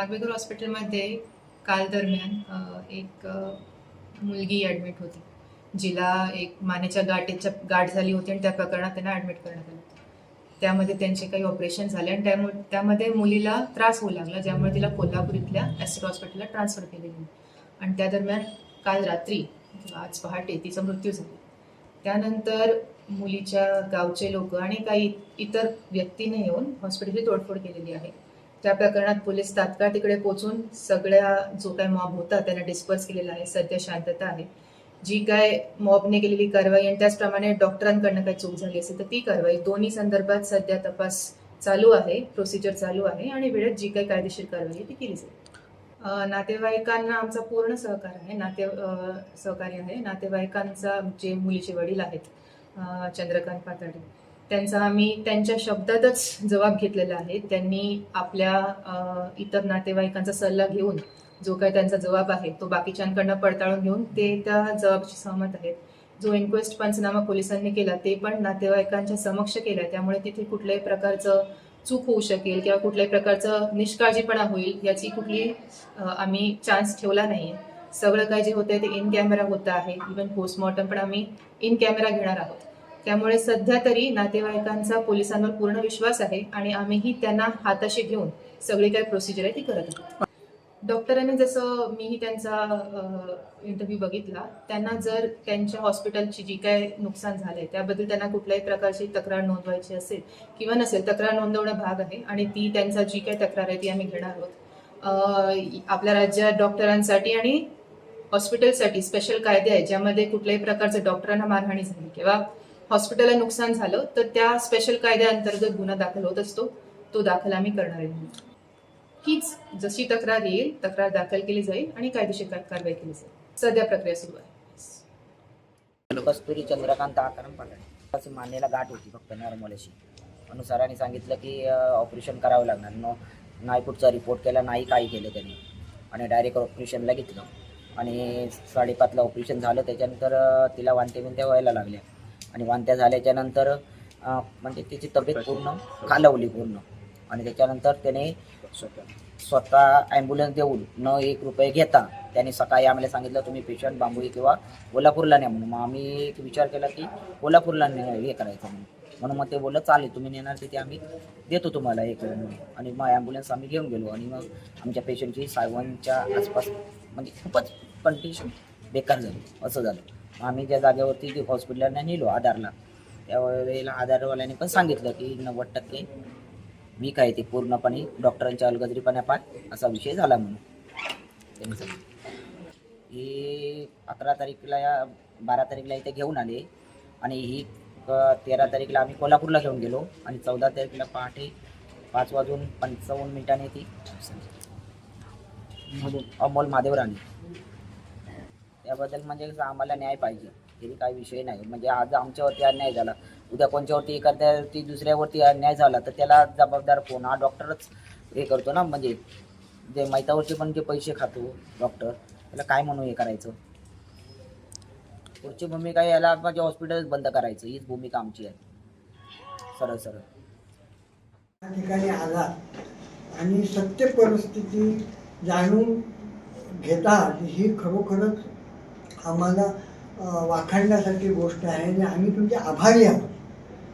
आंबेडकर हॉस्पिटलमध्ये काल दरम्यान एक मुलगी ॲडमिट होती जिला एक मानेच्या गाठीच्या गाठ झाली होती आणि त्या प्रकरणात त्यांना ॲडमिट करण्यात आलं होतं. त्यामध्ये त्यांचे काही ऑपरेशन झाले आणि त्यामुळे त्यामध्ये मुलीला त्रास होऊ लागला ज्यामुळे तिला कोल्हापूर इथल्या ॲसिड हॉस्पिटलला ट्रान्सफर केले गेले. आणि त्या दरम्यान काल रात्री आज पहाटे तिचा मृत्यू झाला. त्यानंतर मुलीच्या गावचे लोक आणि काही इतर व्यक्तीने येऊन हॉस्पिटलची तोडफोड केलेली आहे. त्या प्रकरणात पोलीस तात्काळ तिकडे पोहोचून सगळ्या जो काय मॉब होता त्यांना डिस्पर्स केलेला आहे. सध्या शांतता आहे. जी काय मॉबने केलेली कारवाई आणि त्याचप्रमाणे डॉक्टरांकडनं काही चूक झाली असेल तर ती कारवाई. दोन्ही संदर्भात सध्या तपास चालू आहे. प्रोसिजर चालू आहे आणि वेळेत जी काही कायदेशीर कारवाई ती केली जाईल. नातेवाईकांना आमचा पूर्ण सहकार आहे. नाते सहकार्य आहे. नातेवाईकांचा जे मुलीचे वडील आहेत चंद्रकांत पाताडे त्यांचा आम्ही त्यांच्या शब्दातच जबाब घेतलेला आहे. त्यांनी आपल्या इतर नातेवाईकांचा सल्ला घेऊन जो काही त्यांचा जबाब आहे तो बाकीच्यांकडनं पडताळून घेऊन ते त्या जबाबशी सहमत आहेत. जो इन्क्वेस्ट पंचनामा पोलिसांनी केला ते पण नातेवाईकांच्या समक्ष केला. त्यामुळे तिथे कुठल्याही प्रकारचं चूक होऊ शकेल किंवा कुठल्याही प्रकारचं निष्काळजीपणा होईल याची कुठली आम्ही चान्स ठेवला नाही. सगळं काही जे होतं ते इन कॅमेरा होतं आहे. इव्हन पोस्टमॉर्टम पण आम्ही इन कॅमेरा घेणार आहोत. त्यामुळे सध्या तरी नातेवाईकांचा पोलिसांवर पूर्ण विश्वास आहे आणि आम्हीही त्यांना हाताशी घेऊन सगळी काय प्रोसिजर आहे ती करत आहोत. डॉक्टरांनी जसं मीही त्यांचा इंटरव्ह्यू बघितला त्यांना जर त्यांच्या हॉस्पिटलची जी काय नुकसान झालंय त्याबद्दल त्यांना कुठल्याही प्रकारची तक्रार नोंदवायची असेल किंवा नसेल तक्रार नोंदवणं भाग आहे आणि ती त्यांचा जी काय तक्रार आहे ती आम्ही घेणार आहोत. आपल्या राज्यात डॉक्टरांसाठी आणि हॉस्पिटलसाठी स्पेशल कायदे आहेत ज्यामध्ये कुठल्याही प्रकारचं डॉक्टरांना मारहाणी झाली किंवा हॉस्पिटलला नुकसान झालं तर त्या स्पेशल कायद्याअंतर्गत गुन्हा दाखल होत असतो. तो दाखल आम्ही करणार आहे. हीच जशी तक्रार येईल तक्रार दाखल केली जाईल आणि कायदेशीर कारवाई केली जाईल. सध्या प्रक्रिया सुरू आहे. कस्तुरी चंद्रकांत आकारण पाटाणे मानेला गाठ होती फक्त नॉर्मल अशी म्हणून सांगितलं की ऑपरेशन करावं लागणार. नो नाही कुठचा रिपोर्ट केला नाही काही केलं त्यांनी. आणि डायरेक्ट ऑपरेशनला घेतलं. आणि साडेपाचला ऑपरेशन झालं. त्याच्यानंतर तिला वांते बिंत्या व्हायला लागल्या. आणि वांत्या झाल्याच्यानंतर म्हणजे तिची तब्येत पूर्ण खालवली पूर्ण. आणि त्याच्यानंतर त्याने स्वतः ॲम्ब्युलन्स देऊन न एक रुपये घेता त्याने सकाळी आम्हाला सांगितलं तुम्ही पेशंट बांबोळी किंवा कोल्हापूरला न्या म्हणून. मग आम्ही एक विचार केला की कोल्हापूरला ने- हे करायचं म्हणून. म्हणून मग ते बोललं चालेल तुम्ही नेणार तिथे आम्ही देतो तुम्हाला हे करून आणि मग ॲम्ब्युलन्स आम्ही घेऊन गेलो आणि मग आमच्या पेशंटची सायवनच्या आसपास म्हणजे खूपच कंडिशन बेकार झाली असं झालं. आम्ही ज्या जागेवरती ते हॉस्पिटलला नेलो आधारला. त्यावेळेला आधारवाल्याने पण सांगितलं की नव्वद टक्के मी काय ते पूर्णपणे डॉक्टरांच्या अलगदरीपणापाठ असा विषय झाला म्हणून. त्यांनी सांगितलं. ही अकरा तारीखला या बारा तारीखला इथे घेऊन आले. आणि ही तेरा तारीखला आम्ही कोल्हापूरला घेऊन गेलो. आणि चौदा तारीखला पहाटे पाच वाजून पंचावन्न मिनिटांनी ती अमोल महादेवराने त्याबद्दल म्हणजे कसं आम्हाला न्याय पाहिजे. हे काही विषय नाही. म्हणजे आज आमच्यावरती अन्याय झाला. उद्या कोणच्यावरती एखाद्यावरती दुसऱ्यावरती अन्याय झाला तर त्याला जबाबदार कोण? हा डॉक्टरच हे करतो ना. म्हणजे जे मैतावरती पण जे पैसे खातो डॉक्टर त्याला काय म्हणून हे करायचं? पुढची भूमिका याला म्हणजे हॉस्पिटलच बंद करायचं. हीच भूमिका आमची आहे. सरळ सरळ. त्या ठिकाणी आला आणि सत्य परिस्थिती जाणून घेता ही खरोखरच आम्हाला वाखाणण्यासारखी गोष्ट आहे आणि आम्ही तुमचे आभारी आहोत.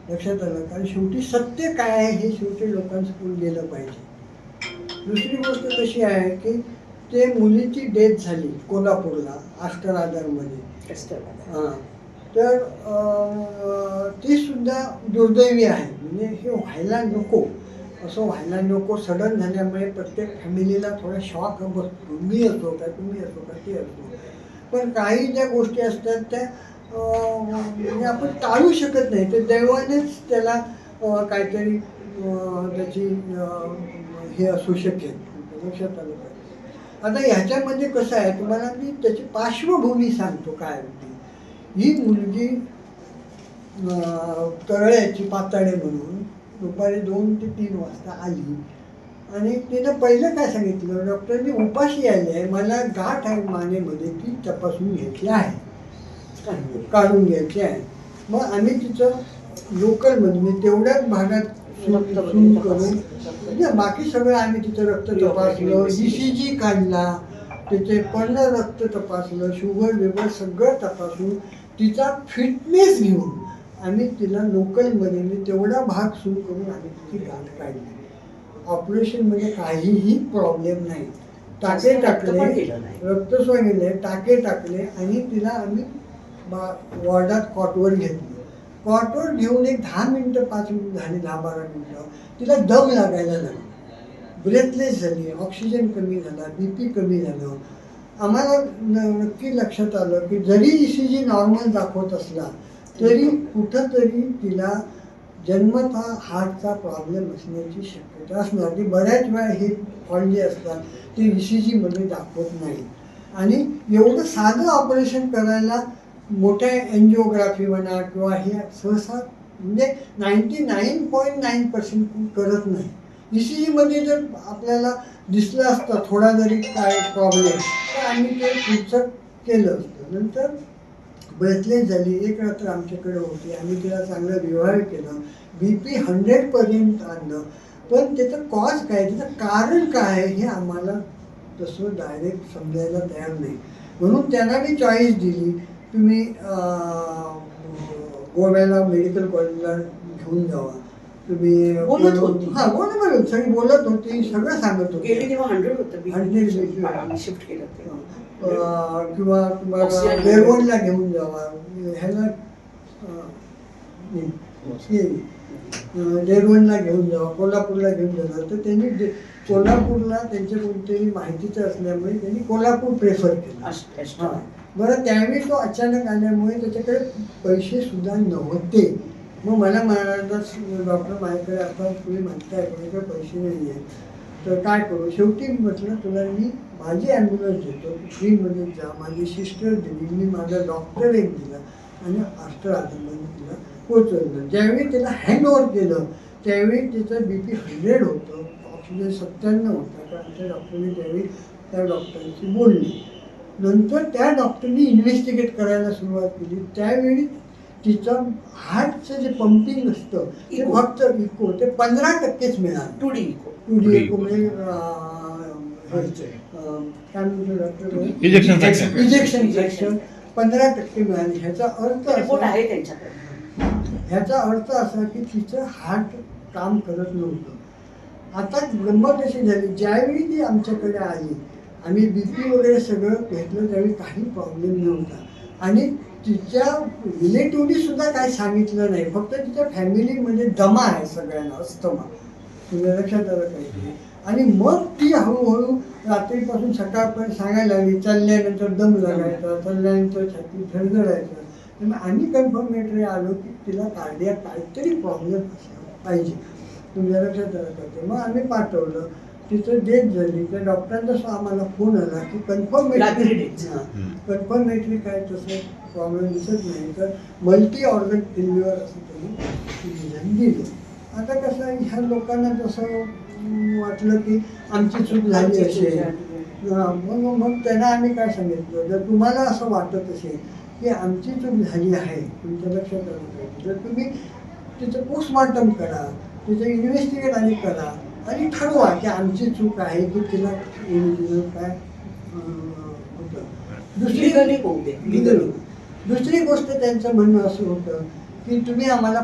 लक्षात आलं? कारण शेवटी सत्य काय आहे हे शेवटी लोकांसमोर गेलं पाहिजे. दुसरी गोष्ट कशी आहे की ते मुलीची डेथ झाली कोल्हापूरला आस्टर आधारमध्ये हां. तर ते सुद्धा दुर्दैवी आहे. म्हणजे हे व्हायला नको. असं व्हायला नको. सडन झाल्यामुळे प्रत्येक फॅमिलीला थोडा शॉक बसतो मी असो का तुम्ही असो का ते असो. पण काही ज्या गोष्टी असतात त्या म्हणजे आपण टाळू शकत नाही. तर दैवानेच त्याला काहीतरी त्याची हे असू शकेल. लक्षात आलं पाहिजे. आता ह्याच्यामध्ये कसं आहे तुम्हाला मी त्याची पार्श्वभूमी सांगतो काय होती. ही मुलगी तरळ्याची तळ्याची म्हणून दुपारी दोन ते तीन वाजता आली. आणि तिनं पहिलं काय सांगितलं? डॉक्टरनी उपाशी आली आहे. मला गाठ आहे मानेमध्ये ती तपासून घ्यायची आहे. काढून घ्यायची आहे. मग आम्ही तिचं लोकलमध्ये म्हणजे तेवढ्याच भागात करून म्हणजे बाकी सगळं आम्ही तिचं रक्त तपासलं ई सी जी काढला तिचे पर्ण रक्त तपासलं शुगर बिगर सगळं तपासून तिचा फिटनेस घेऊन आम्ही तिला लोकलमध्ये तेवढा भाग सुरू करून आम्ही तिची गाठ काढली. ऑपरेशनमध्ये काहीही प्रॉब्लेम नाही. टाके टाकले पण गेलं टाके टाकले आणि तिला आम्ही बा वॉर्डात कॉटवर घेतलं. कॉटवर घेऊन एक दहा मिनटं पाच मिनिटं झाली दहा बारा मिनटं. तिला दम लागायला लागला. ब्रेथलेस झाली ऑक्सिजन कमी झाला बी पी कमी झालं. आम्हाला न- नक्की लक्षात आलं की जरी ई सी जी नॉर्मल दाखवत असला तरी कुठंतरी तिला जन्मत हा हार्टचा प्रॉब्लेम असण्याची शक्यता असणार. ती बऱ्याच वेळा हे फॉल्ट जे असतात ते ई सी जीमध्ये दाखवत नाही आणि एवढं साधं ऑपरेशन करायला मोठ्या एन्जिओग्राफी म्हणा किंवा हे सहसा म्हणजे ninety nine point nine percent करत नाही. ई सी जीमध्ये जर आपल्याला दिसलं असतं थोडा जरी काय प्रॉब्लेम तर आम्ही ते पुढचं केलं असतं. नंतर ब्रेथलेस झाली एक रात्र आमच्याकडे होती. आम्ही तिला चांगलं रिवाईव्ह केलं. बी पी हंड्रेडपर्यंत आणलं. पण त्याचं कॉज काय? त्याचं कारण काय हे आम्हाला तसं डायरेक्ट समजायला तयार नाही. म्हणून त्यांना मी चॉईस दिली. तुम्ही गोव्याला मेडिकल कॉलेजला घेऊन जावा. तुम्ही बोलत होती. हा बोलत सगळी बोलत होती. सगळं सांगत होती. हंड्रेड होतं. बी. 100 बी. आम्ही शिफ्ट केलं किंवा तुम्हाला. बेरवणला घेऊन जावा. ह्याला डेरवणला घेऊन जावा कोल्हापूरला घेऊन जावा. तर त्यांनी कोल्हापूरला त्यांच्या कोणतरी माहितीचं असल्यामुळे त्यांनी कोल्हापूर प्रेफर केलं. बरं त्यावेळी तो अचानक आल्यामुळे त्याच्याकडे पैसे सुद्धा नव्हते. मग मला म्हणाला डॉक्टर माझ्याकडे आता तुम्ही म्हणताय कोणाकडे पैसे नाही आहेत तर काय करू? शेवटी म्हटलं तुला मी माझी ॲम्ब्युलन्स देतो. तू फ्रीमध्ये जा. माझी सिस्टर दिली. मी माझा डॉक्टर एक दिला. आणि आफ्टर आदरमध्ये तिला पोचवलं ज्यावेळी त्याला हँगओवर केलं त्यावेळी त्याचं बी पी हंड्रेड होतं. ऑक्सिजन सत्त्याण्णव होता. कारण त्या डॉक्टरने त्यावेळी त्या डॉक्टरांशी बोलली. नंतर त्या डॉक्टरनी इन्व्हेस्टिगेट करायला सुरुवात केली. त्यावेळी तिचं हार्टचं जे पंपिंग असतं ते. फक्त इको ते पंधरा टक्केच मिळालं. Two D echo. Two D echo. म्हणजे काय म्हणतो. इजेक्शन फ्रॅक्शन पंधरा टक्के मिळाली. ह्याचा अर्थ रिपोर्ट आहे त्यांच्याकडे ह्याचा अर्थ असा की तिचं हार्ट काम करत नव्हतं. आता गंमत अशी झाली. ज्यावेळी ती आमच्याकडे आली आम्ही बी पी वगैरे सगळं घेतलं त्यावेळी काही प्रॉब्लेम नव्हता. आणि तिच्या रिलेटिव्हनी सुद्धा काही सांगितलं नाही. फक्त तिच्या फॅमिलीमध्ये दमा आहे सगळ्यांना अस्थमा तुला लक्षात आलं पाहिजे आणि मग ती हळूहळू रात्रीपासून सकाळपर्यंत सांगायला लागली चालल्यानंतर दम लागायचा चालल्यानंतर छाती झडझडायचं तर मग आम्ही कन्फर्मेटरी आलो की तिला कार्डिया काहीतरी प्रॉब्लेम असला पाहिजे. तुमच्या लक्षात आलं पाहिजे मग आम्ही पाठवलं. तिचं डेथ झाली. त्या डॉक्टरांचा आम्हाला फोन आला की कन्फर्मेटरी death. कन्फर्मेटरी काय तसं प्रॉब्लेम दिसत नाही. तर मल्टी ऑर्गन फेल्युअर असं त्यांनी डिझाईन दिलं. आता कसं ह्या लोकांना जसं वाटलं की आमची चूक झाली असेल. हा, मग मग त्यांना आम्ही काय सांगितलं? जर तुम्हाला असं वाटत असेल की आमची चूक झाली आहे तुमच्या लक्षात आलं पाहिजे. तर तुम्ही तिचं पोस्टमॉर्टम करा तिचं इन्व्हेस्टिगेट आणि करा आणि ठरवा की आमची चूक आहे की तिला काय होतं दुसरी दे. Legally. दुसरी गोष्ट त्यांचं म्हणणं असं होतं की तुम्ही आम्हाला